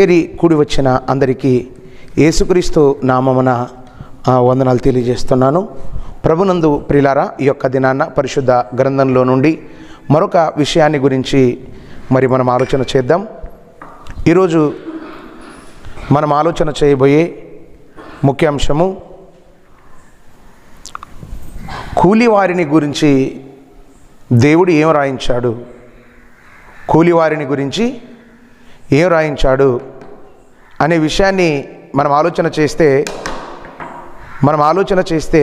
చేరి కూడి వచ్చిన అందరికీ యేసుక్రీస్తు నామమున వందనాలు తెలియజేస్తున్నాను. ప్రభునందు ప్రిలారా ఈ యొక్క దినాన్న పరిశుద్ధ గ్రంథంలో నుండి మరొక విషయాన్ని గురించి మరి మనం ఆలోచన చేద్దాం. ఈరోజు మనం ఆలోచన చేయబోయే ముఖ్య అంశము కూలివారిని గురించి దేవుడు ఏం రాయించాడు? కూలివారిని గురించి ఏం రాయించాడు అనే విషయాన్ని మనం ఆలోచన చేస్తే మనం ఆలోచన చేస్తే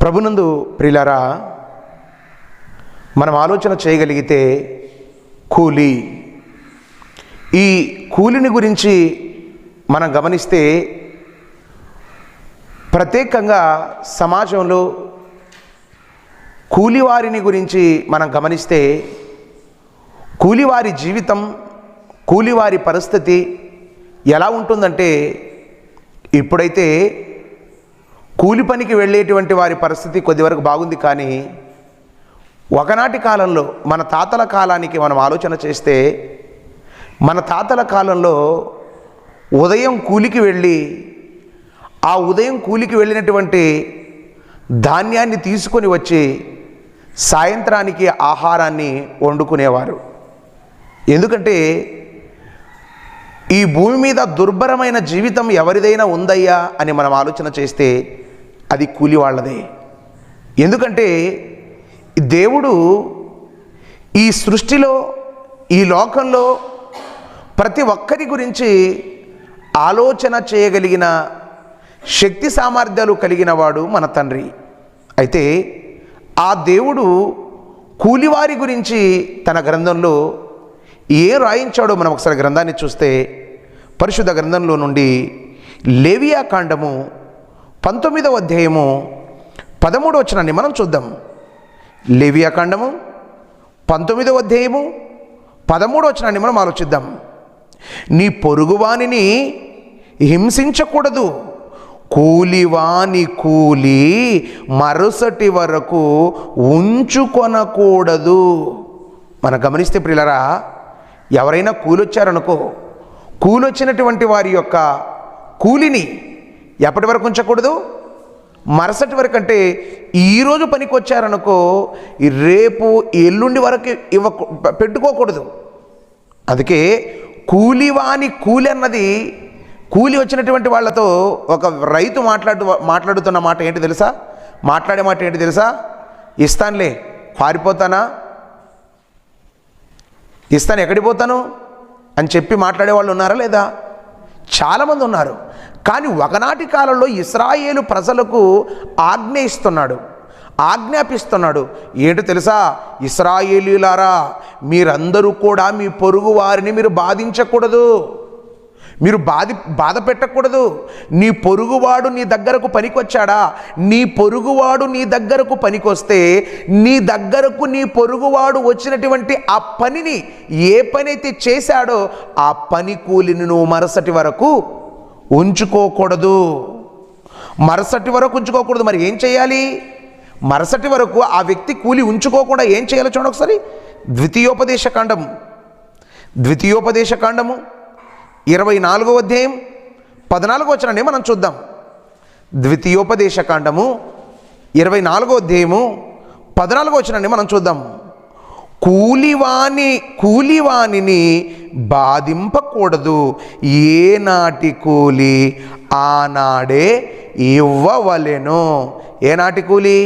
ప్రభునందు ప్రిలారా మనం ఆలోచన చేయగలిగితే కూలి. ఈ కూలిని గురించి మనం గమనిస్తే ప్రత్యేకంగా సమాజంలో కూలివారిని గురించి మనం గమనిస్తే కూలివారి జీవితం కూలివారి పరిస్థితి ఎలా ఉంటుందంటే ఇప్పుడైతే కూలి పనికి వెళ్ళేటువంటి వారి పరిస్థితి కొద్దివరకు బాగుంది కానీ ఒకనాటి కాలంలో మన తాతల కాలానికి మనం ఆలోచన చేస్తే మన తాతల కాలంలో ఉదయం కూలికి వెళ్ళి ఆ ఉదయం కూలికి వెళ్ళినటువంటి ధాన్యాన్ని తీసుకొని వచ్చి సాయంత్రానికి ఆహారాన్ని వండుకునేవారు. ఎందుకంటే ఈ భూమి మీద దుర్భరమైన జీవితం ఎవరిదైనా ఉందయ్యా అని మనం ఆలోచన చేస్తే అది కూలి వాళ్ళదే. ఎందుకంటే దేవుడు ఈ సృష్టిలో ఈ లోకంలో ప్రతి ఒక్కరి గురించి ఆలోచన చేయగలిగిన శక్తి సామర్థ్యాలు కలిగిన వాడు మన తండ్రి. అయితే ఆ దేవుడు కూలివారి గురించి తన గ్రంథంలో ఏ రాయించాడో మనం ఒకసారి గ్రంథాన్ని చూస్తే పరిశుద్ధ గ్రంథంలో నుండి లేవియా కాండము పంతొమ్మిదవ అధ్యాయము పదమూడవ వచనాన్ని మనం చూద్దాం. లేవియా కాండము పంతొమ్మిదవ అధ్యాయము పదమూడవ వచనాన్ని మనం ఆలోచిద్దాం. నీ పొరుగువానిని హింసించకూడదు. కూలివాని కూలి మరుసటి వరకు ఉంచుకొనకూడదు. మనం గమనిస్తే ప్రిలరా ఎవరైనా కూలొచ్చారనుకో కూలొచ్చినటువంటి వారి యొక్క కూలిని ఎప్పటి వరకు ఉంచకూడదు? మరుసటి వరకు అంటే ఈరోజు పనికి వచ్చారనుకో రేపు ఎల్లుండి వరకు ఇవ్వ పెట్టుకోకూడదు. అందుకే కూలివాని కూలి అన్నది కూలి వచ్చినటువంటి వాళ్ళతో ఒక రైతు మాట్లాడు మాట్లాడుతున్న మాట ఏంటి తెలుసా? మాట్లాడే మాట ఏంటి తెలుసా? ఇస్తానులే పారిపోతానా? ఇస్తాను ఎక్కడికి పోతాను? అని చెప్పి మాట్లాడే వాళ్ళు ఉన్నారా లేదా? చాలామంది ఉన్నారు. కానీ ఒకనాటి కాలంలో ఇస్రాయేలు ప్రజలకు ఆజ్ఞ ఇస్తున్నాడు ఆజ్ఞాపిస్తున్నాడు. ఏంటో తెలుసా? ఇస్రాయేలీలారా మీరందరూ కూడా మీ పొరుగు వారిని మీరు బాధించకూడదు. మీరు బాధి బాధ పెట్టకూడదు. నీ పొరుగువాడు నీ దగ్గరకు పనికొచ్చాడా? నీ పొరుగువాడు నీ దగ్గరకు పనికొస్తే నీ దగ్గరకు నీ పొరుగువాడు వచ్చినటువంటి ఆ పనిని ఏ పని అయితే చేశాడో ఆ పని కూలిని నువ్వు మరుసటి వరకు ఉంచుకోకూడదు. మరుసటి వరకు ఉంచుకోకూడదు. మరి ఏం చేయాలి? మరుసటి వరకు ఆ వ్యక్తి కూలి ఉంచుకోకుండా ఏం చేయాలో చూడండి ఒకసారి. ద్వితీయోపదేశ కాండము. ద్వితీయోపదేశ కాండము. ఇరవై నాలుగో అధ్యాయం పద్నాలుగో వచనాన్ని మనం చూద్దాం. ద్వితీయోపదేశకాండము ఇరవై నాలుగో అధ్యాయము పద్నాలుగో వచనాన్ని మనం చూద్దాం. కూలివాని కూలివానిని బాధింపకూడదు. ఏనాటి కూలి ఆనాడే ఇవ్వవలెను. ఏనాటి కూలి?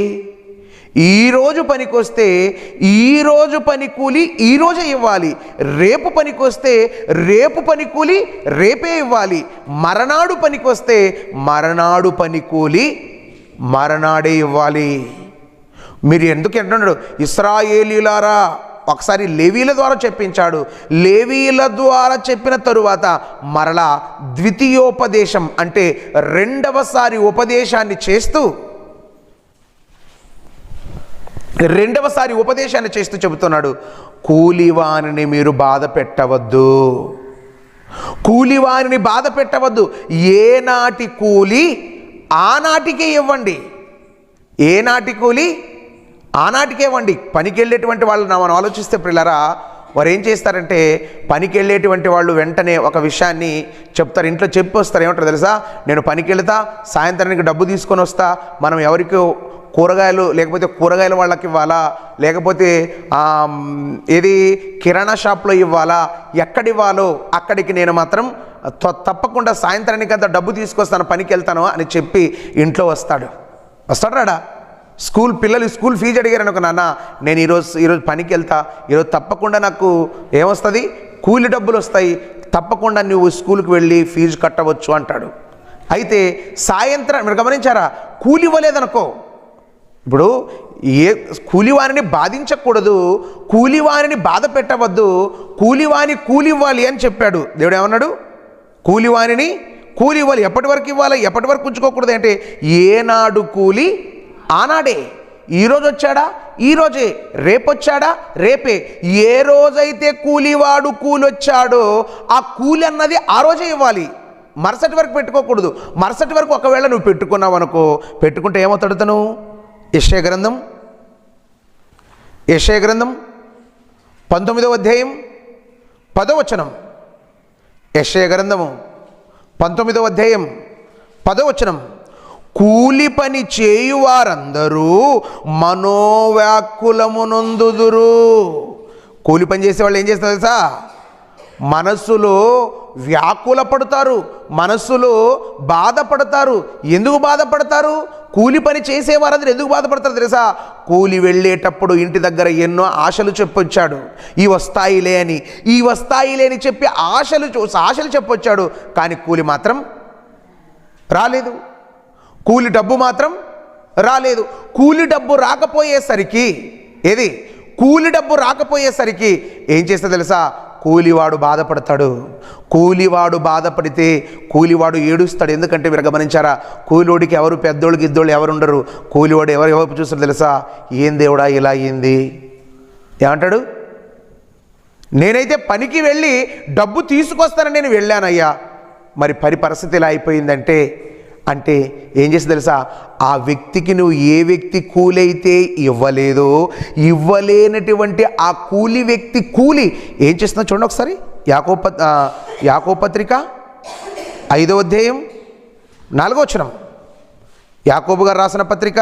ఈరోజు పనికొస్తే ఈరోజు పని కూలి ఈరోజే ఇవ్వాలి. రేపు పనికొస్తే రేపు పని కూలి రేపే ఇవ్వాలి. మరనాడు పనికొస్తే మరనాడు పని కూలి మరనాడే ఇవ్వాలి. మీరు ఎందుకు అంటున్నాడు ఇస్రాయేలీలారా ఒకసారి లేవీల ద్వారా చెప్పించాడు. లేవీల ద్వారా చెప్పిన తరువాత మరలా ద్వితీయోపదేశం అంటే రెండవసారి ఉపదేశాన్ని చేస్తూ రెండవసారి ఉపదేశాన్ని చేస్తూ చెబుతున్నాడు కూలివానిని మీరు బాధ పెట్టవద్దు. కూలివాణిని బాధ పెట్టవద్దు. ఏనాటి కూలి ఆనాటికే ఇవ్వండి. ఏనాటి కూలి ఆనాటికే ఇవ్వండి. పనికి వెళ్ళేటువంటి వాళ్ళు మనం ఆలోచిస్తే పిల్లరా వారు ఏం చేస్తారంటే పనికి వెళ్ళేటువంటి వాళ్ళు వెంటనే ఒక విషయాన్ని చెప్తారు. ఇంట్లో చెప్పి వస్తారు. ఏమంటారు తెలుసా? నేను పనికి వెళతా సాయంత్రానికి డబ్బు తీసుకొని వస్తా మనం ఎవరికి కూరగాయలు లేకపోతే కూరగాయల వాళ్ళకి ఇవ్వాలా లేకపోతే ఏది కిరాణా షాప్లో ఇవ్వాలా ఎక్కడ ఇవ్వాలో అక్కడికి నేను మాత్రం త- తప్పకుండా సాయంత్రానికి అంత డబ్బు తీసుకొస్తాను పనికి వెళ్తాను అని చెప్పి ఇంట్లో వస్తాడు. వస్తాడు రాడా? స్కూల్ పిల్లలు స్కూల్ ఫీజు అడిగారు అనుకో నాన్న నేను ఈరోజు ఈరోజు పనికి వెళ్తా. ఈరోజు తప్పకుండా నాకు ఏమొస్తుంది? కూలి డబ్బులు వస్తాయి. తప్పకుండా నువ్వు స్కూల్కి వెళ్ళి ఫీజు కట్టవచ్చు అంటాడు. అయితే సాయంత్రం మీరు గమనించారా? కూలి ఇవ్వలేదనుకో. ఇప్పుడు ఏ కూలివారిని బాధించకూడదు. కూలివారిని బాధ పెట్టవద్దు. కూలివాని కూలి ఇవ్వాలి అని చెప్పాడు. దేవుడు ఏమన్నాడు? కూలివారిని కూలి ఇవ్వాలి. ఎప్పటి వరకు ఇవ్వాలి? ఎప్పటి వరకు ఉంచుకోకూడదు అంటే ఏనాడు కూలి ఆనాడే ఈరోజు వచ్చాడా? ఈరోజే రేపొచ్చాడా? రేపే. ఏ రోజైతే కూలివాడు కూలొచ్చాడో ఆ కూలి అన్నది ఆ రోజే ఇవ్వాలి. మరుసటి వరకు పెట్టుకోకూడదు. మరుసటి వరకు ఒకవేళ నువ్వు పెట్టుకున్నావు అనుకో పెట్టుకుంటే ఏమవుతాడు తను? యశయ గ్రంథం? యశయ గ్రంథం? పంతొమ్మిదవ అధ్యాయం? పదవచనం యశయ గ్రంథము? పంతొమ్మిదవ అధ్యాయం? పదవచనం కూలి పని చేయువారందరూ మనోవ్యాకులమునందుదురు. కూలి పని చేసే వాళ్ళు ఏం చేస్తారు తెలుసా? మనస్సులో వ్యాకుల పడతారు మనస్సులో బాధపడతారు. ఎందుకు బాధపడతారు? కూలి పని చేసేవారందరూ ఎందుకు బాధపడతారు తెలుసా? కూలి వెళ్ళేటప్పుడు ఇంటి దగ్గర ఎన్నో ఆశలు చెప్పొచ్చాడు. ఈ వస్తాయిలే అని ఈ వస్తాయిలే అని చెప్పి ఆశలు ఆశలు చెప్పొచ్చాడు. కానీ కూలి మాత్రం రాలేదు. కూలి డబ్బు మాత్రం రాలేదు. కూలి డబ్బు రాకపోయేసరికి ఏది? కూలి డబ్బు రాకపోయేసరికి ఏం చేస్తా తెలుసా? కూలివాడు బాధపడతాడు. కూలివాడు బాధపడితే కూలివాడు ఏడుస్తాడు. ఎందుకంటే మీరు గమనించారా? కూలివాడికి ఎవరు పెద్దోళ్ళకి ఇద్దోళ్ళు ఎవరు ఉండరు. కూలివాడు ఎవరు ఎవరు చూస్తారు తెలుసా? ఏం దేవుడా ఇలా అయింది? ఏమంటాడు? నేనైతే పనికి వెళ్ళి డబ్బు తీసుకొస్తానని నేను వెళ్ళానయ్యా. మరి పరి పరిస్థితి ఇలా అయిపోయిందంటే అంటే ఏం చేసి తెలుసా? ఆ వ్యక్తికి నువ్వు ఏ వ్యక్తి కూలైతే ఇవ్వలేదో ఇవ్వలేనటువంటి ఆ కూలి వ్యక్తి కూలి ఏం చేస్తున్నావు చూడండి ఒకసారి. యాకోప యాకోపత్రిక యాకో పత్రిక ఐదో అధ్యాయం నాలుగో వచనం. యాకోబు గారు రాసిన పత్రిక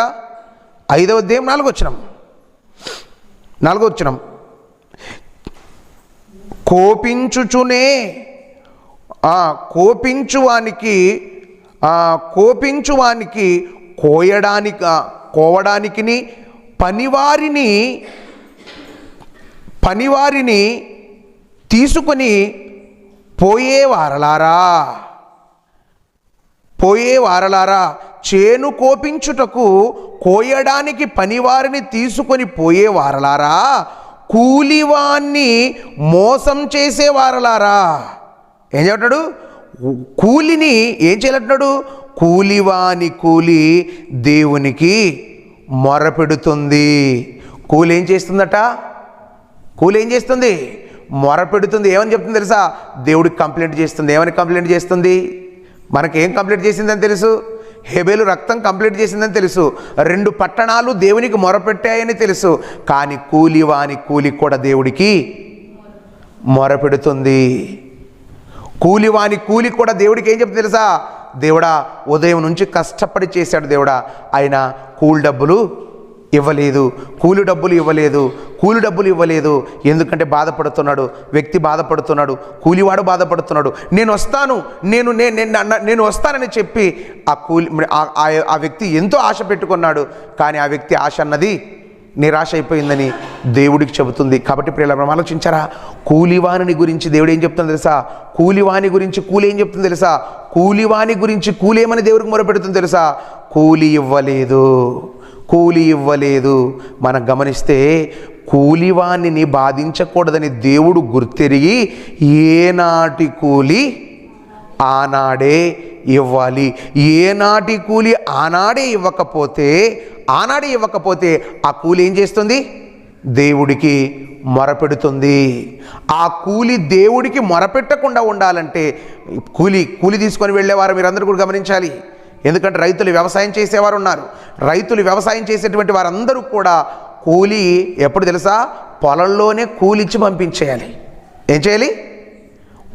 ఐదో అధ్యాయం నాలుగో వచ్చినం నాలుగో వచ్చినం కోపించుచునే కోపించువానికి కోపించువానికి కోయడానికి కోవడానికిని పనివారిని పనివారిని తీసుకొని పోయేవారలారా పోయేవారలారా చేను కోపించుటకు కోయడానికి పనివారిని తీసుకొని పోయేవారలారా కూలివాన్ని మోసం చేసేవారలారా ఏం చెప్తాడు? కూలిని ఏం చేయాలంటున్నాడు? కూలివాని కూలి దేవునికి మొరపెడుతుంది కూలి ఏం చేస్తుందట? కూలి ఏం చేస్తుంది? మొరపెడుతుంది ఏమని చెప్తుంది తెలుసా? దేవుడికి కంప్లైంట్ చేస్తుంది. ఏమని కంప్లైంట్ చేస్తుంది? మనకేం కంప్లైంట్ చేసిందని తెలుసు? హెబేలు రక్తం కంప్లీట్ చేసిందని తెలుసు. రెండు పట్టణాలు దేవునికి మొరపెట్టాయని తెలుసు. కానీ కూలి వాని కూలి కూడా దేవుడికి మొరపెడుతుంది కూలివాని కూలి కూడా దేవుడికి ఏం చెప్తుంది తెలుసా? దేవుడా ఉదయం నుంచి కష్టపడి చేశాడు దేవుడా. ఆయన కూలి డబ్బులు ఇవ్వలేదు. కూలి డబ్బులు ఇవ్వలేదు. కూలి డబ్బులు ఇవ్వలేదు. ఎందుకంటే బాధపడుతున్నాడు. వ్యక్తి బాధపడుతున్నాడు. కూలివాడు బాధపడుతున్నాడు. నేను వస్తాను. నేను నేను నేను అన్న- నేను వస్తానని చెప్పి ఆ కూలి ఆ వ్యక్తి ఎంతో ఆశ పెట్టుకున్నాడు. కానీ ఆ వ్యక్తి ఆశ అన్నది నిరాశ అయిపోయిందని దేవుడికి చెబుతుంది. కాబట్టి ప్రియుల మనం ఆలోచించారా? కూలివాణిని గురించి దేవుడు ఏం చెప్తుంది తెలుసా? కూలివాని గురించి కూలి ఏం చెప్తుంది తెలుసా? కూలివాని గురించి కూలేమని దేవుడికి మొరపెడుతుంది తెలుసా? కూలి ఇవ్వలేదు. కూలి ఇవ్వలేదు. మనం గమనిస్తే కూలివాణిని బాధించకూడదని దేవుడు గుర్తెరిగి ఏనాటి కూలి ఆనాడే ఇవ్వాలి. ఏనాటి కూలి ఆనాడే ఇవ్వకపోతే ఆనాడు ఇవ్వకపోతే ఆ కూలి ఏం చేస్తుంది? దేవుడికి మొరపెడుతుంది. ఆ కూలి దేవుడికి మొరపెట్టకుండా ఉండాలంటే కూలి కూలి తీసుకొని వెళ్ళేవారు మీరందరూ కూడా గమనించాలి. ఎందుకంటే రైతులు వ్యవసాయం చేసేవారు ఉన్నారు. రైతులు వ్యవసాయం చేసేటువంటి వారందరూ కూడా కూలి ఎప్పుడు తెలుసా? పొలంలోనే కూలిచ్చి పంపించేయాలి. ఏం చేయాలి?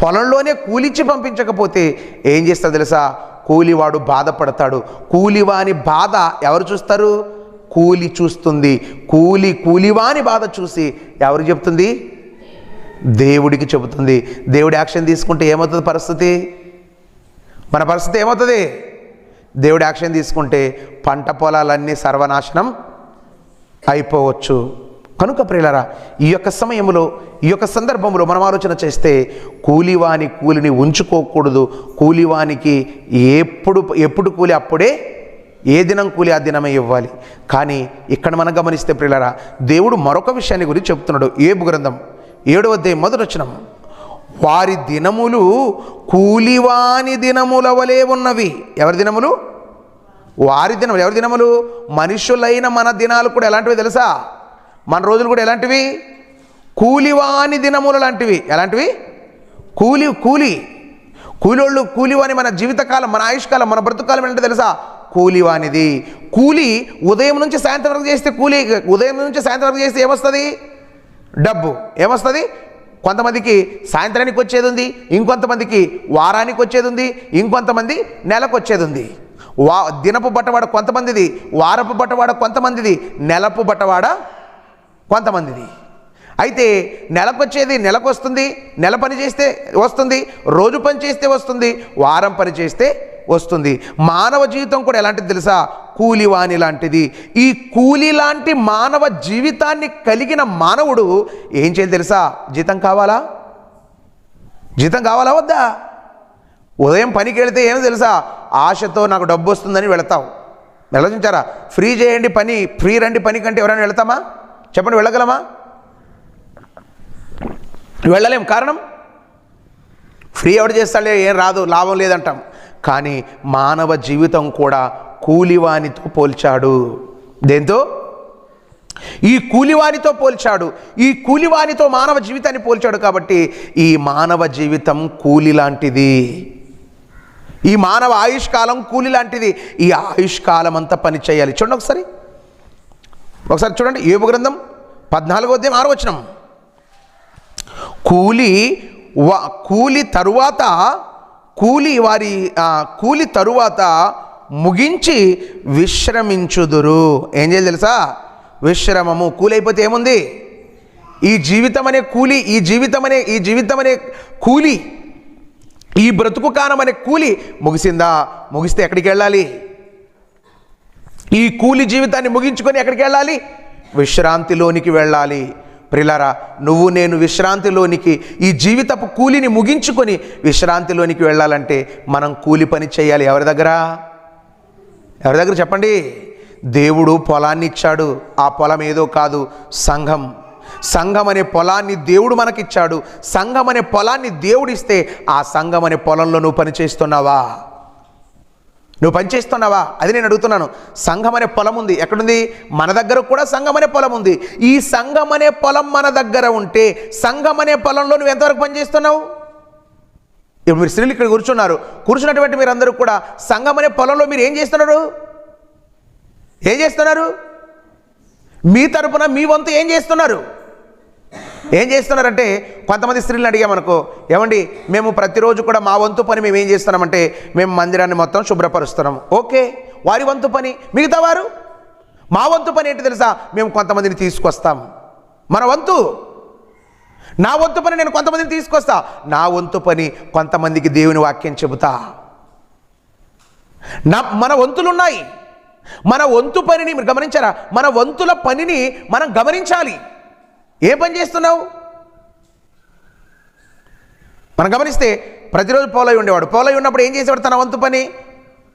పొలంలోనే కూలిచ్చి పంపించకపోతే ఏం చేస్తాడు తెలుసా? కూలివాడు బాధపడతాడు. కూలివాని బాధ ఎవరు చూస్తారు? కూలి చూస్తుంది. కూలి కూలివాని బాధ చూసి ఎవరు చెప్తుంది? దేవుడికి చెబుతుంది. దేవుడి యాక్షన్ తీసుకుంటే ఏమవుతుంది పరిస్థితి? మన పరిస్థితి ఏమవుతుంది? దేవుడి యాక్షన్ తీసుకుంటే పంట పొలాలన్నీ సర్వనాశనం అయిపోవచ్చు. కనుక ప్రియులరా ఈ యొక్క సమయంలో ఈ యొక్క సందర్భంలో మనం ఆలోచన చేస్తే కూలివాని కూలిని ఉంచుకోకూడదు. కూలివానికి ఎప్పుడు ఎప్పుడు కూలి అప్పుడే ఏ దినం కూలి ఆ దినమే ఇవ్వాలి. కానీ ఇక్కడ మనం గమనిస్తే ప్రియులరా దేవుడు మరొక విషయాన్ని గురించి చెప్తున్నాడు. ఏబు గ్రంథం ఏడవ దే మొదటి వారి దినములు కూలివాని దినముల వలె ఉన్నవి. ఎవరి దినములు? వారి దినములు. ఎవరి దినములు? మనుషులైన మన దినాలు కూడా ఎలాంటివి తెలుసా? మన రోజులు కూడా ఎలాంటివి? కూలివాని దినములు లాంటివి. ఎలాంటివి? కూలి కూలి. కూలోళ్ళు కూలివాని మన జీవితకాలం మన ఆయుష్కాలం మన బ్రతుకాలం ఏంటో తెలుసా? కూలివానిది. కూలి ఉదయం నుంచి సాయంత్రం వరకు చేస్తే కూలి ఉదయం నుంచి సాయంత్రం వరకు చేస్తే ఏమొస్తుంది? డబ్బు. ఏమొస్తుంది? కొంతమందికి సాయంత్రానికి వచ్చేది ఉంది ఇంకొంతమందికి వారానికి వచ్చేది ఉంది ఇంకొంతమంది నెలకు వచ్చేది ఉంది వా దినపు బట్టవాడ కొంతమందిది వారపు బట్టవాడ కొంతమందిది నెలపు బట్టవాడ కొంతమందిది. అయితే నెలకు వచ్చేది నెలకు వస్తుంది నెల పని చేస్తే వస్తుంది రోజు పని చేస్తే వస్తుంది వారం పని చేస్తే వస్తుంది. మానవ జీవితం కూడా ఎలాంటిది తెలుసా? కూలివాణి లాంటిది. ఈ కూలి లాంటి మానవ జీవితాన్ని కలిగిన మానవుడు ఏం చేయాలి తెలుసా? జీతం కావాలా? జీతం కావాలా వద్దా? ఉదయం పనికి వెళితే ఏమో తెలుసా? ఆశతో నాకు డబ్బు వస్తుందని వెళతావు. ఆలోచించారా? ఫ్రీ చేయండి పని ఫ్రీ రండి పని కంటే ఎవరైనా వెళతామా? చెప్పండి వెళ్ళగలమా? వెళ్ళలేం. కారణం? ఫ్రీ ఎవడు చేస్తాడే? ఏం రాదు. లాభం లేదంటాం. కానీ మానవ జీవితం కూడా కూలివానితో పోల్చాడు. దేంతో? ఈ కూలివానితో పోల్చాడు. ఈ కూలివానితో మానవ జీవితాన్ని పోల్చాడు కాబట్టి ఈ మానవ జీవితం కూలి లాంటిది ఈ మానవ ఆయుష్కాలం కూలి లాంటిది ఈ ఆయుష్కాలం అంతా పని చేయాలి చూడండి ఒకసారి. ఒకసారి చూడండి ఏబు గ్రంథం పద్నాలుగో అధ్యాయం ఆరు వచనం. కూలి కూలి తరువాత కూలి వారి కూలి తరువాత ముగించి విశ్రమించుదురు. ఏం చేయాలి తెలుసా? విశ్రమము. కూలి అయిపోతే ఏముంది? ఈ జీవితం అనే కూలి ఈ జీవితం అనే ఈ జీవితం అనే కూలి ఈ బ్రతుకు కాలం అనే కూలి ముగిసిందా? ముగిస్తే ఎక్కడికి వెళ్ళాలి? ఈ కూలి జీవితాన్ని ముగించుకొని ఎక్కడికి వెళ్ళాలి? విశ్రాంతిలోనికి వెళ్ళాలి. ప్రిలరా నువ్వు నేను విశ్రాంతిలోనికి ఈ జీవితపు కూలిని ముగించుకొని విశ్రాంతిలోనికి వెళ్ళాలంటే మనం కూలి పని చేయాలి. ఎవరి దగ్గర? ఎవరి దగ్గర చెప్పండి? దేవుడు పొలాన్ని ఇచ్చాడు. ఆ పొలం ఏదో కాదు సంఘం. సంఘం అనే పొలాన్ని దేవుడు మనకిచ్చాడు. సంఘం అనే పొలాన్ని దేవుడిస్తే ఆ సంఘం అనే పొలంలో నువ్వు పని చేస్తున్నావా? నువ్వు పనిచేస్తున్నావా అది నేను అడుగుతున్నాను. సంఘం అనే పొలం ఉంది. ఎక్కడుంది? మన దగ్గర కూడా సంఘం అనే పొలం ఉంది. ఈ సంఘం అనే పొలం మన దగ్గర ఉంటే సంఘం అనే పొలంలో నువ్వు ఎంతవరకు పనిచేస్తున్నావు ఇప్పుడు మీరు స్త్రీలు ఇక్కడ కూర్చున్నారు. కూర్చున్నటువంటి మీరు అందరూ కూడా సంఘం అనే పొలంలో మీరు ఏం చేస్తున్నారు? ఏం చేస్తున్నారు? మీ తరపున మీ వంతు ఏం చేస్తున్నారు? ఏం చేస్తున్నారంటే కొంతమంది స్త్రీలు అడిగామనుకో ఏమండి మేము ప్రతిరోజు కూడా మా వంతు పని మేము ఏం చేస్తున్నామంటే మేము మందిరాన్ని మొత్తం శుభ్రపరుస్తున్నాం. ఓకే వారి వంతు పని. మిగతా వారు? మా వంతు పని ఏంటి తెలుసా? మేము కొంతమందిని తీసుకొస్తాం. మన వంతు? నా వంతు పని నేను కొంతమందిని తీసుకొస్తా. నా వంతు పని కొంతమందికి దేవుని వాక్యం చెబుతా. నా మన వంతులు ఉన్నాయి మన వంతు పనిని మీరు గమనించారా? మన వంతుల పనిని మనం గమనించాలి. ఏ పని చేస్తున్నావు? మనం గమనిస్తే ప్రతిరోజు పోలై ఉండేవాడు. పోలై ఉన్నప్పుడు ఏం చేసేవాడు తన వంతు పని?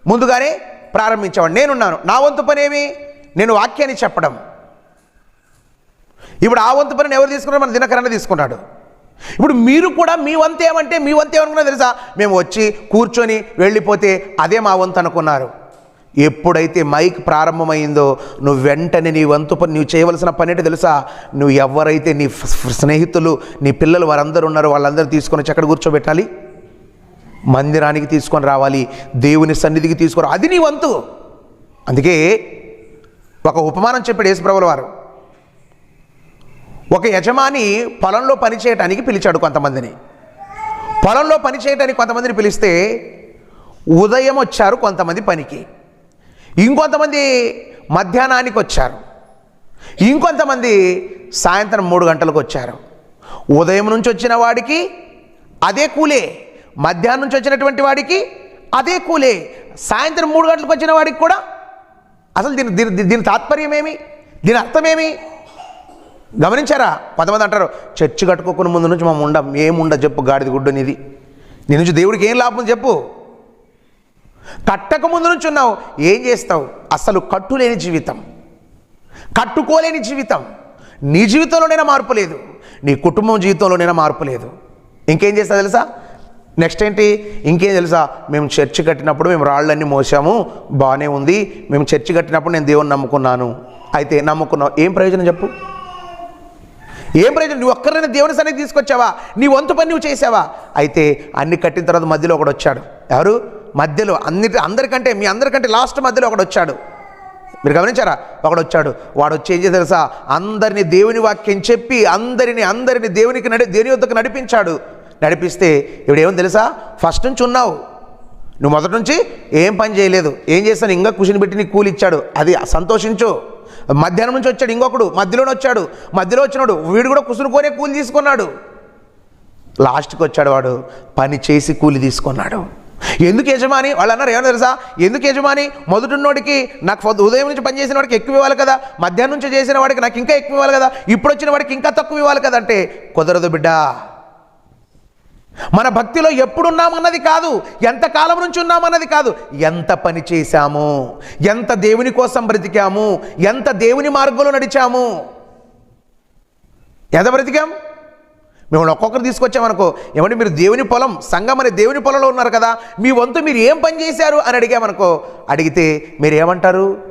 ముందుగానే ప్రారంభించేవాడు. నేనున్నాను. నా వంతు పని ఏమి? నేను వాక్యాన్ని చెప్పడం. ఇప్పుడు ఆ వంతు పనిని ఎవరు తీసుకున్నారు మన దినకరణ తీసుకున్నాడు. ఇప్పుడు మీరు కూడా మీ వంతు ఏమంటే మీ వంతు ఏమనుకున్నా తెలుసా? మేము వచ్చి కూర్చొని వెళ్ళిపోతే అదే మా వంతు అనుకున్నారు. ఎప్పుడైతే మైక్ ప్రారంభమైందో నువ్వు వెంటనే నీ వంతు పని నువ్వు చేయవలసిన పని ఏంటో తెలుసా? నువ్వు ఎవరైతే నీ స్నేహితులు నీ పిల్లలు వారందరూ ఉన్నారో వాళ్ళందరూ తీసుకొని వచ్చి ఎక్కడ కూర్చోబెట్టాలి. మందిరానికి తీసుకొని రావాలి. దేవుని సన్నిధికి తీసుకురా అది నీ వంతు. అందుకే ఒక ఉపమానం చెప్పాడు యేసుప్రభుల వారు. ఒక యజమాని పొలంలో పని చేయటానికి పిలిచాడు కొంతమందిని. పొలంలో పనిచేయటానికి కొంతమందిని పిలిస్తే ఉదయం వచ్చారు కొంతమంది పనికి. ఇంకొంతమంది మధ్యాహ్నానికి వచ్చారు. ఇంకొంతమంది సాయంత్రం మూడు గంటలకు వచ్చారు. ఉదయం నుంచి వచ్చిన వాడికి అదే కూలే మధ్యాహ్నం నుంచి వచ్చినటువంటి వాడికి అదే కూలే సాయంత్రం మూడు గంటలకు వచ్చిన వాడికి కూడా అసలు దీని దీని దీని తాత్పర్యం ఏమి? దీని అర్థమేమి గమనించారా? కొంతమంది అంటారు చర్చి కట్టుకోకుండా ముందు నుంచి మా ఉండ ఏముండ చెప్పు గాడిద గుడ్డు నీది. నీ నుంచి దేవుడికి ఏం లాభం చెప్పు? కట్టక ముందు నుంచి ఉన్నావు. ఏం చేస్తావు? అసలు కట్టులేని జీవితం. కట్టుకోలేని జీవితం. నీ జీవితంలోనైనా మార్పు లేదు. నీ కుటుంబం జీవితంలోనైనా మార్పు లేదు. ఇంకేం చేస్తా తెలుసా? నెక్స్ట్ ఏంటి? ఇంకేం తెలుసా? మేము చర్చి కట్టినప్పుడు మేము రాళ్ళన్నీ మోసాము. బాగానే ఉంది. మేము చర్చి కట్టినప్పుడు నేను దేవుని నమ్ముకున్నాను. అయితే నమ్ముకున్నావు. ఏం ప్రయోజనం చెప్పు. ఏం ప్రయోజనం? నువ్వు ఒక్కరైనా దేవుని సన్నిధి తీసుకొచ్చావా? నీ వంతు పని నువ్వు చేసావా? అయితే అన్ని కట్టిన తర్వాత మధ్యలో ఒకడు వచ్చాడు. ఎవరు? మధ్యలో అన్నిటి అందరికంటే మీ అందరికంటే లాస్ట్ మధ్యలో ఒకడు వచ్చాడు. మీరు గమనించారా? ఒకడు వచ్చాడు. వాడు వచ్చి ఏం చేసి తెలుసా? అందరినీ దేవుని వాక్యం చెప్పి అందరిని అందరిని దేవునికి నడి దేవుని వద్దకు నడిపించాడు. నడిపిస్తే ఇప్పుడు ఏమో తెలుసా? ఫస్ట్ నుంచి ఉన్నావు. నువ్వు మొదటి నుంచి ఏం పని చేయలేదు. ఏం చేస్తాను ఇంకా కుషిని పెట్టి నీకు కూలి ఇచ్చాడు. అది సంతోషించు. మధ్యాహ్నం నుంచి వచ్చాడు ఇంకొకడు. మధ్యలోనే వచ్చాడు. మధ్యలో వచ్చినాడు. వీడు కూడా కుసునుకోనే కూలి తీసుకున్నాడు. లాస్ట్కి వచ్చాడు వాడు. పని చేసి కూలి తీసుకున్నాడు. ఎందుకు యజమాని? వాళ్ళు అన్నారు ఏమన్నా తెలుసా? ఎందుకు యజమాని? మొదటిన్నోడికి నాకు ఉదయం నుంచి పని చేసిన వాడికి ఎక్కువ ఇవ్వాలి కదా మధ్యాహ్నం నుంచి చేసిన వాడికి నాకు ఇంకా ఎక్కువ ఇవ్వాలి కదా ఇప్పుడు వచ్చిన వాడికి ఇంకా తక్కువ ఇవ్వాలి కదా అంటే కుదరదు బిడ్డ. మన భక్తిలో ఎప్పుడున్నామన్నది కాదు ఎంత కాలం నుంచి ఉన్నామన్నది కాదు ఎంత పని చేశాము ఎంత దేవుని కోసం బ్రతికాము ఎంత దేవుని మార్గంలో నడిచాము. ఎంత బ్రతికాం? మేము ఒక్కొక్కరు తీసుకొచ్చామనుకో ఏమంటే మీరు దేవుని పొలం సంఘం అనే దేవుని పొలంలో ఉన్నారు కదా మీ వంతు మీరు ఏం పని చేశారు అని అడిగామనుకో అడిగితే మీరు ఏమంటారు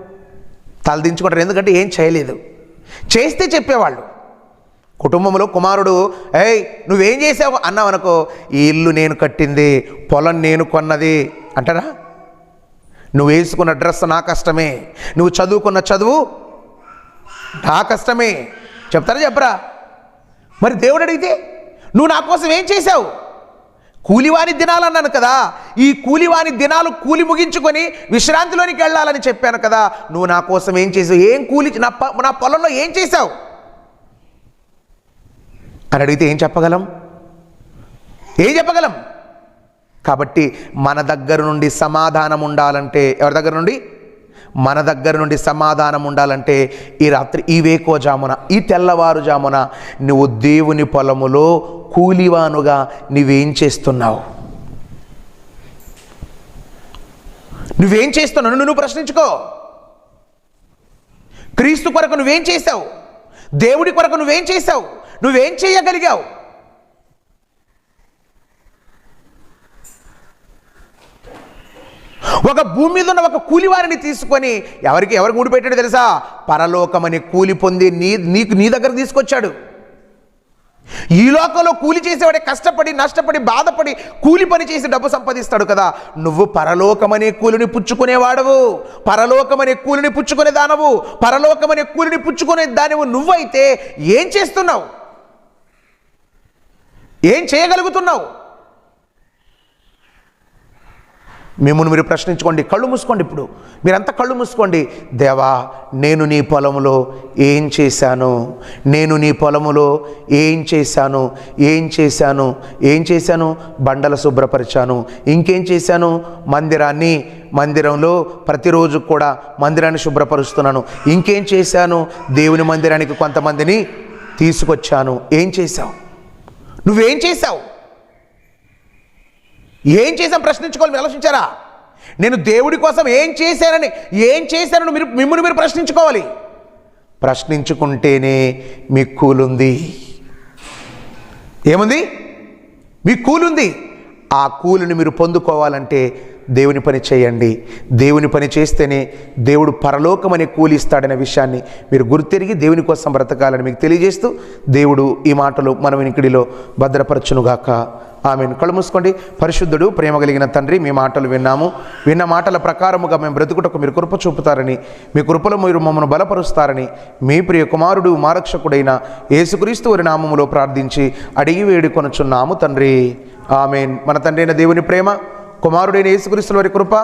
తలదించుకుంటారు ఎందుకంటే ఏం చేయలేదు. చేస్తే చెప్పేవాళ్ళు. కుటుంబంలో కుమారుడు ఏయ్ నువ్వేం చేసావు అన్నావనుకో ఈ ఇల్లు నేను కట్టింది పొలం నేను కొన్నది. అంటారా? నువ్వు వేసుకున్న డ్రెస్ నా కష్టమే. నువ్వు చదువుకున్న చదువు నా కష్టమే. చెప్తారా చెప్పరా? మరి దేవుడు అడిగితే నువ్వు నా కోసం ఏం చేశావు? కూలివాని దినాలు అన్నాను కదా. ఈ కూలివాని దినాలు కూలి ముగించుకొని విశ్రాంతిలోనికి వెళ్ళాలని చెప్పాను కదా. నువ్వు నా కోసం ఏం చేసావు ఏం కూలి నా నా పొలంలో ఏం చేశావు? అని అడిగితే ఏం చెప్పగలం? ఏం చెప్పగలం? కాబట్టి మన దగ్గర నుండి సమాధానం ఉండాలంటే ఎవరి దగ్గర నుండి? మన దగ్గర నుండి సమాధానం ఉండాలంటే ఈ రాత్రి ఈ వేకోజామున ఈ తెల్లవారుజామున నువ్వు దేవుని పొలములో కూలివానుగా నువ్వేం చేస్తున్నావు? నువ్వేం చేస్తున్నావు? నువ్వు ప్రశ్నించుకో. క్రీస్తు కొరకు నువ్వేం చేశావు? దేవుడి కొరకు నువ్వేం చేశావు? నువ్వేం చేయగలిగావు? ఒక భూమి మీద ఉన్న ఒక కూలివారిని తీసుకొని ఎవరికి ఎవరికి ముడిపెట్టాడు తెలుసా? పరలోకమని కూలి పొంది నీ నీకు నీ దగ్గర తీసుకొచ్చాడు. ఈ లోకంలో కూలి చేసేవాడే కష్టపడి నష్టపడి బాధపడి కూలి పని చేసి డబ్బు సంపాదిస్తాడు కదా. నువ్వు పరలోకమనే కూలిని పుచ్చుకునేవాడవు. పరలోకమనే కూలిని పుచ్చుకునే దానవు. పరలోకమనే కూలిని పుచ్చుకునే దానివు నువ్వైతే ఏం చేస్తున్నావు? ఏం చేయగలుగుతున్నావు? మిమ్మల్ని మీరు ప్రశ్నించుకోండి కళ్ళు మూసుకోండి ఇప్పుడు. మీరంతా కళ్ళు మూసుకోండి. దేవా నేను నీ పొలంలో ఏం చేశాను? నేను నీ పొలములో ఏం చేశాను? ఏం చేశాను? ఏం చేశాను? బండలు శుభ్రపరిచాను. ఇంకేం చేశాను? మందిరాన్ని మందిరంలో ప్రతిరోజు కూడా మందిరాన్ని శుభ్రపరుస్తున్నాను. ఇంకేం చేశాను? దేవుని మందిరానికి కొంతమందిని తీసుకొచ్చాను. ఏం చేశావు? నువ్వేం చేశావు? ఏం చేశాం ప్రశ్నించుకోవాలి మీరు ఆలోచించారా? నేను దేవుడి కోసం ఏం చేశానని ఏం చేశానని మీరు మిమ్మల్ని మీరు ప్రశ్నించుకోవాలి. ప్రశ్నించుకుంటేనే మీ కూలుంది. ఏముంది? మీ కూలుంది. ఆ కూలుని మీరు పొందుకోవాలంటే దేవుని పని చేయండి. దేవుని పని చేస్తేనే దేవుడు పరలోకమని కూలిస్తాడనే విషయాన్ని మీరు గుర్తిరిగి దేవుని కోసం బ్రతకాలని మీకు తెలియజేస్తూ దేవుడు ఈ మాటలు మన వినికిడిలో భద్రపరచునుగాక. ఆమె కళ్ళు మూసుకోండి. పరిశుద్ధుడు ప్రేమ కలిగిన తండ్రి మీ మాటలు విన్నాము. విన్న మాటల ప్రకారముగా మేము బ్రతుకుటకు మీరు కృప చూపుతారని మీ కృపలో మీరు మమ్మల్ని బలపరుస్తారని మీ ప్రియ కుమారుడు మారక్షకుడైన యేసుక్రీస్తు వారి నామములో ప్రార్థించి అడిగి వేడుకొనుచున్నాము తండ్రి. ఆమెన్. మన తండ్రి అయిన దేవుని ప్రేమ కుమారుడైన యేసుక్రీస్తుల వారి కృప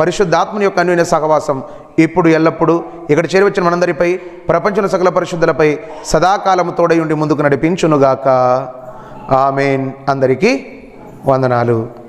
పరిశుద్ధాత్మని యొక్క అన్యోన్య సహవాసం ఇప్పుడు ఎల్లప్పుడూ ఇక్కడ చేరవచ్చిన మనందరిపై ప్రపంచంలో సకల పరిశుద్ధులపై సదాకాలము తోడై ఉండి ముందుకు నడిపించునుగాక. ఆమెన్. అందరికీ వందనాలు.